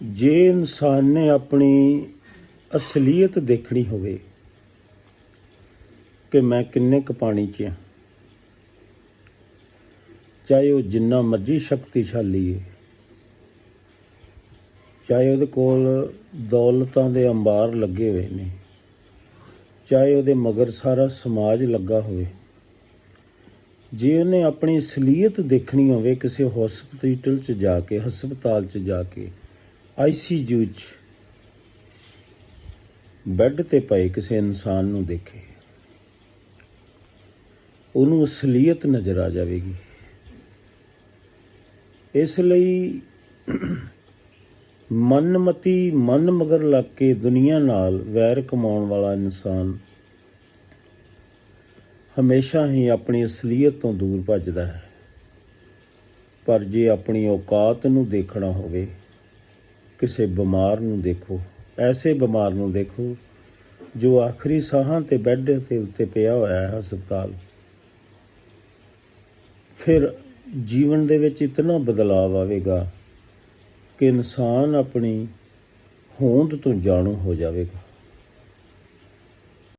ਜੇ ਇਨਸਾਨ ਨੇ ਆਪਣੀ ਅਸਲੀਅਤ ਦੇਖਣੀ ਹੋਵੇ ਕਿ ਮੈਂ ਕਿੰਨੇ ਕੁ ਪਾਣੀ 'ਚ ਆ, ਚਾਹੇ ਉਹ ਜਿੰਨਾ ਮਰਜ਼ੀ ਸ਼ਕਤੀਸ਼ਾਲੀ ਹੈ ਚਾਹੇ ਉਹਦੇ ਕੋਲ ਦੌਲਤਾਂ ਦੇ ਅੰਬਾਰ ਲੱਗੇ ਹੋਏ ਨੇ, ਚਾਹੇ ਉਹਦੇ ਮਗਰ ਸਾਰਾ ਸਮਾਜ ਲੱਗਾ ਹੋਵੇ, ਜੇ ਉਹਨੇ ਆਪਣੀ ਅਸਲੀਅਤ ਦੇਖਣੀ ਹੋਵੇ ਕਿਸੇ ਹਸਪੀਟਲ 'ਚ ਜਾ ਕੇ, ਹਸਪਤਾਲ 'ਚ ਜਾ ਕੇ ਆਈਸੀਯੂ 'ਚ ਬੈੱਡ ਤੇ ਪਏ ਕਿਸੇ ਇਨਸਾਨ ਨੂੰ ਦੇਖੇ। ਉਹਨੂੰ ਅਸਲੀਅਤ ਨਜ਼ਰ ਆ ਜਾਵੇਗੀ। ਇਸ ਲਈ ਮਨਮਤੀ ਮਨ ਮਗਰ ਲੱਗ ਕੇ ਦੁਨੀਆ ਨਾਲ ਵੈਰ ਕਮਾਉਣ ਵਾਲਾ ਇਨਸਾਨ ਹਮੇਸ਼ਾ ਹੀ ਆਪਣੀ ਅਸਲੀਅਤ ਤੋਂ ਦੂਰ ਭੱਜਦਾ ਹੈ। ਪਰ ਜੇ ਆਪਣੀ ਔਕਾਤ ਨੂੰ ਦੇਖਣਾ ਹੋਵੇ ਕਿਸੇ ਬਿਮਾਰ ਨੂੰ ਦੇਖੋ, ਐਸੇ ਬਿਮਾਰ ਨੂੰ ਦੇਖੋ ਜੋ ਆਖਰੀ ਸਾਹਾਂ ਤੇ ਬੈੱਡ ਤੇ ਉੱਤੇ ਪਿਆ ਹੋਇਆ ਹੈ ਹਸਪਤਾਲ। ਫਿਰ ਜੀਵਨ ਦੇ ਵਿੱਚ ਇਤਨਾ ਬਦਲਾਅ ਆਵੇਗਾ ਕਿ ਇਨਸਾਨ ਆਪਣੀ ਹੋਂਦ ਤੋਂ ਜਾਣੂ ਹੋ ਜਾਵੇਗਾ।